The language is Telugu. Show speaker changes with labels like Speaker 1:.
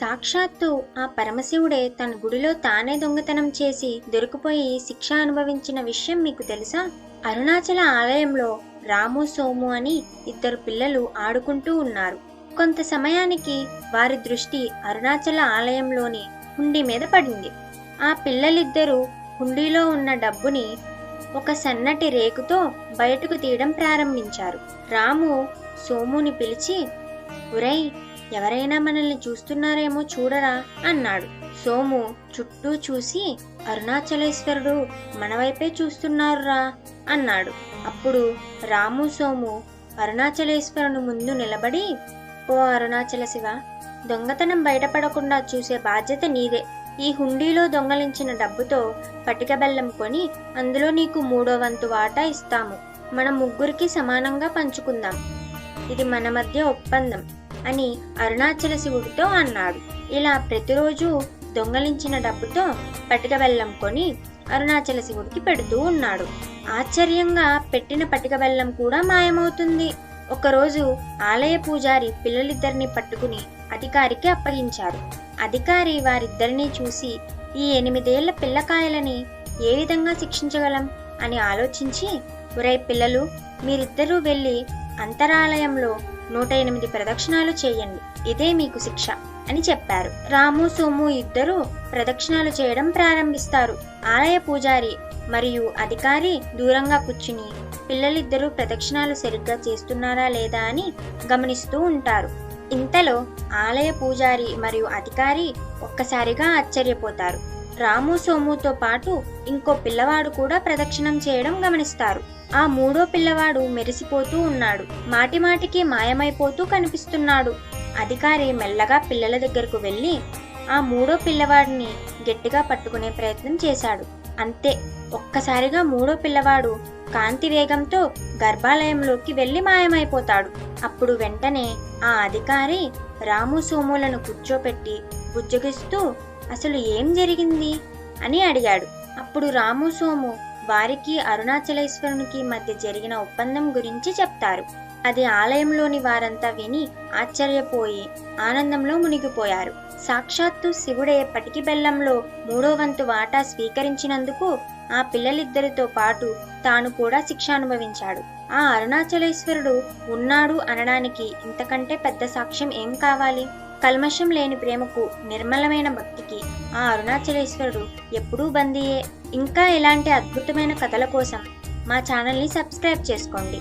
Speaker 1: సాక్షాత్తు ఆ పరమశివుడే తన గుడిలో తానే దొంగతనం చేసి దొరికిపోయి శిక్ష అనుభవించిన విషయం మీకు తెలుసా? అరుణాచల ఆలయంలో రాము సోము అని ఇద్దరు పిల్లలు ఆడుకుంటూ ఉన్నారు. కొంత సమయానికి వారి దృష్టి అరుణాచల ఆలయంలోని హుండీ మీద పడింది. ఆ పిల్లలిద్దరూ హుండీలో ఉన్న డబ్బుని ఒక సన్నటి రేకుతో బయటకు తీయడం ప్రారంభించారు. రాము సోముని పిలిచి ఒరేయ్ ఎవరైనా మనల్ని చూస్తున్నారేమో చూడరా అన్నాడు. సోము చుట్టూ చూసి అరుణాచలేశ్వరుడు మన వైపే చూస్తున్నారురా అన్నాడు. అప్పుడు రాము సోము అరుణాచలేశ్వరుని ముందు నిలబడి ఓ అరుణాచల శివ దొంగతనం బయటపడకుండా చూసే బాధ్యత నీదే. ఈ హుండీలో దొంగలించిన డబ్బుతో పటిక బెల్లం కొని అందులో నీకు మూడో వంతు వాటా ఇస్తాము. మన ముగ్గురికి సమానంగా పంచుకుందాం. ఇది మన మధ్య ఒప్పందం అని అరుణాచల శివుడితో అన్నాడు. ఇలా ప్రతిరోజు దొంగలించిన డబ్బుతో పటిక బెల్లం కొని అరుణాచల శివుడికి పెడుతూ ఉన్నాడు. ఆశ్చర్యంగా పెట్టిన పటిక బెల్లం కూడా మాయమవుతుంది. ఒకరోజు ఆలయ పూజారి పిల్లలిద్దరిని పట్టుకుని అధికారికి అప్పగించారు. అధికారి వారిద్దరినీ చూసి ఈ ఎనిమిదేళ్ళ పిల్లకాయలని ఏ విధంగా శిక్షించగలం? అని ఆలోచించి ఒరే పిల్లలు మీరిద్దరూ వెళ్ళి అంతరాలయంలో నూట ఎనిమిది ప్రదక్షిణాలు చేయండి. ఇదే మీకు శిక్ష అని చెప్పారు. రాము సోము ఇద్దరూ ప్రదక్షిణాలు చేయడం ప్రారంభిస్తారు. ఆలయ పూజారి మరియు అధికారి దూరంగా కూర్చుని పిల్లలిద్దరూ ప్రదక్షిణాలు సరిగ్గా చేస్తున్నారా లేదా అని గమనిస్తూ ఉంటారు. ఇంతలో ఆలయ పూజారి మరియు అధికారి ఒక్కసారిగా ఆశ్చర్యపోతారు. రాము సోముతో పాటు ఇంకో పిల్లవాడు కూడా ప్రదక్షిణం చేయడం గమనిస్తారు. ఆ మూడో పిల్లవాడు మెరిసిపోతూ ఉన్నాడు. మాటిమాటికి మాయమైపోతూ కనిపిస్తున్నాడు. అధికారి మెల్లగా పిల్లల దగ్గరకు వెళ్ళి ఆ మూడో పిల్లవాడిని గట్టిగా పట్టుకునే ప్రయత్నం చేశాడు. అంతే ఒక్కసారిగా మూడో పిల్లవాడు కాంతి వేగంతో గర్భాలయంలోకి వెళ్ళి మాయమైపోతాడు. అప్పుడు వెంటనే ఆ అధికారి రాము సోములను కూర్చోపెట్టి బుజ్జగిస్తూ అసలు ఏం జరిగింది? అని అడిగాడు. అప్పుడు రాము సోము వారికి అరుణాచలేశ్వరునికి మధ్య జరిగిన ఒప్పందం గురించి చెప్తారు. అది ఆలయంలోని వారంతా విని ఆశ్చర్యపోయి ఆనందంలో మునిగిపోయారు. సాక్షాత్తు శివుడే పటికి బెల్లంలో మూడో వంతు వాటా స్వీకరించినందుకు ఆ పిల్లలిద్దరితో పాటు తాను కూడా శిక్ష అనుభవించాడు. ఆ అరుణాచలేశ్వరుడు ఉన్నాడు అనడానికి ఇంతకంటే పెద్ద సాక్ష్యం ఏం కావాలి? కల్మషం లేని ప్రేమకు నిర్మలమైన భక్తికి ఆ అరుణాచలేశ్వరుడు ఎప్పుడూ బందీయే. ఇంకా ఇలాంటి అద్భుతమైన కథల కోసం మా ఛానల్ని సబ్స్క్రైబ్ చేసుకోండి.